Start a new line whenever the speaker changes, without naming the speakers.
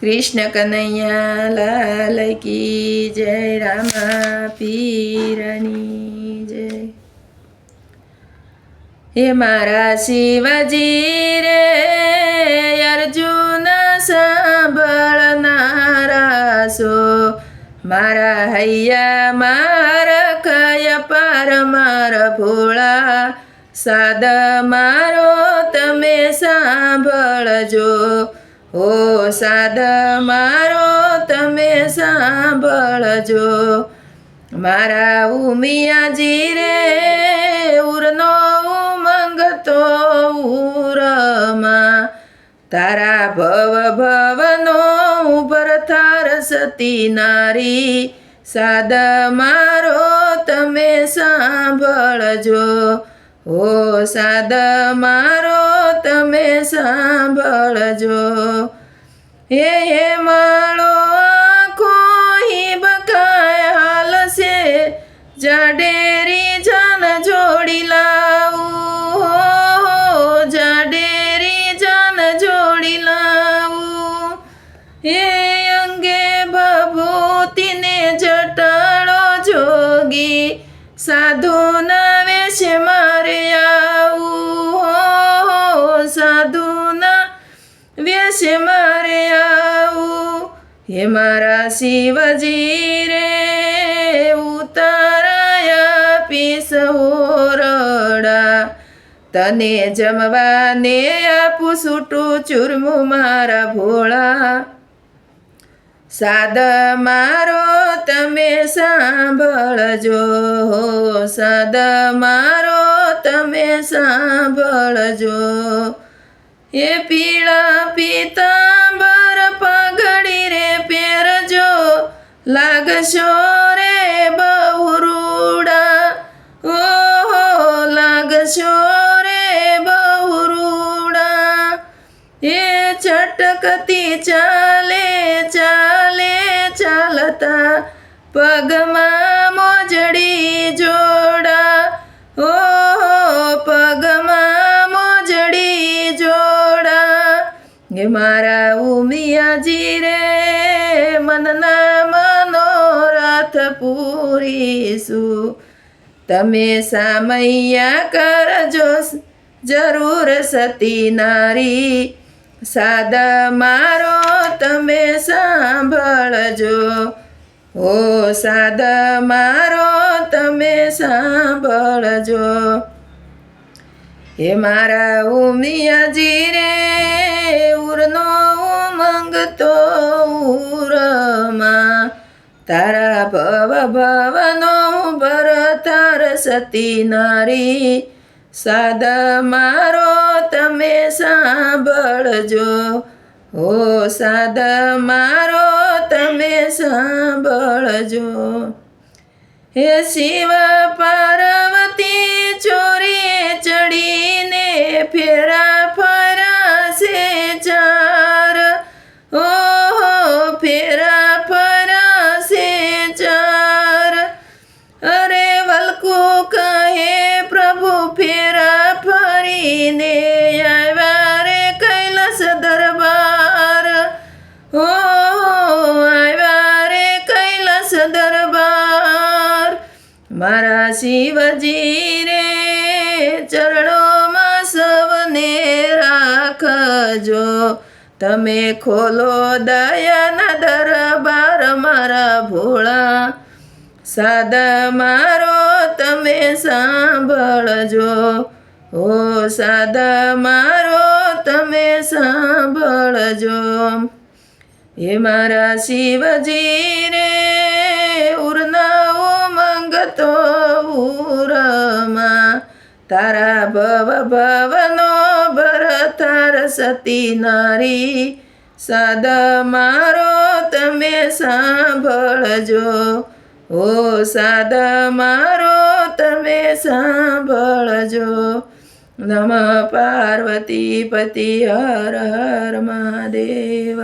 કૃષ્ણ કનૈયા લાલ કી જય, રામા પીરની જય. હે મારા શિવજી રે, અર્જુન સાંભળનારા સો. મારા હૈયા માર કય પાર માર ભોળા. સાદ મારો તમે સાંભળજો. હો સાદ મારો તમે સાંભળજો. મારા ઉમિયાજી રે ઉરનો ઉમંગ તો ઉરમાં તારા ભવ ભવનો ઉભર થાર સતી નારી. સાદ મારો તમે સાંભળજો. હો સાદ મારો તમે સાંભળજો. હે હે માળો, આખો બકાય હાલ છે જાડેરી જાન જોડી લાવું. હો જાડેરી જાન જોડી લાવું. હે, અંગે ભભૂતિને જટાળો જોગી. સાધુના મારે આવું હે મારા શિવજી રે, ઉતારાયા પીસ રડા તને જમવાને આપું છૂટું ચૂરમું મારા ભોળા. સાદ મારો તમે સાંભળજો, સાદ મારો તમે સાંભળજો. એ પીળા પીતાંબર પાઘડી રે પહેરજો. લાગશો રે બહુ રૂડા. ઓહો, લાગશો રે બહુ રૂડા. એ છટકતી ચાલે ચાલે, ચાલતા પગમાં મારા ઉમિયાજી રે, મનના મનોરથ પૂરીશું. તમે સામૈયા કરજો જરૂર સતી નારી. સાદ મારો તમે સાંભળજો. હો સાદ મારો તમે સાંભળજો. હે મારા ઉમિયાજી રે ઉરનો ઉમંગ તો ઉરમાં તારા ભવ ભવનો ભરતાર સતી નારી સાદા મારો તમે સાંભળજો. હો સાદા મારો તમે સાંભળજો. હે શિવ પાર્વતી, ચોરી ચડીને ફેરા વલકુ કહે પ્રભુ, ફેરા ફરીને આવ્યા રે કૈલાસ દરબાર. હો આવ્યા રે કૈલાસ દરબાર. મારા શિવજી રે ચરણોમાં સવને રાખજો. તમે ખોલો દયાના દરબાર, મારા ભોળા. સાદા મારો તમે સાંભળજો. ઓ સાદા મારો, તમે સાંભળજો. હે મારા શિવજી રે ઉરના મંગતો ઉરમાં. તારા ભવ ભવનો ભરતાર સતી નારી. સાદ મારો, તમે સાંભળજો. ઓ સાદ મારો તમે સાંભળજો. નમ પાર્વતી પતિ હર હર મહાદેવ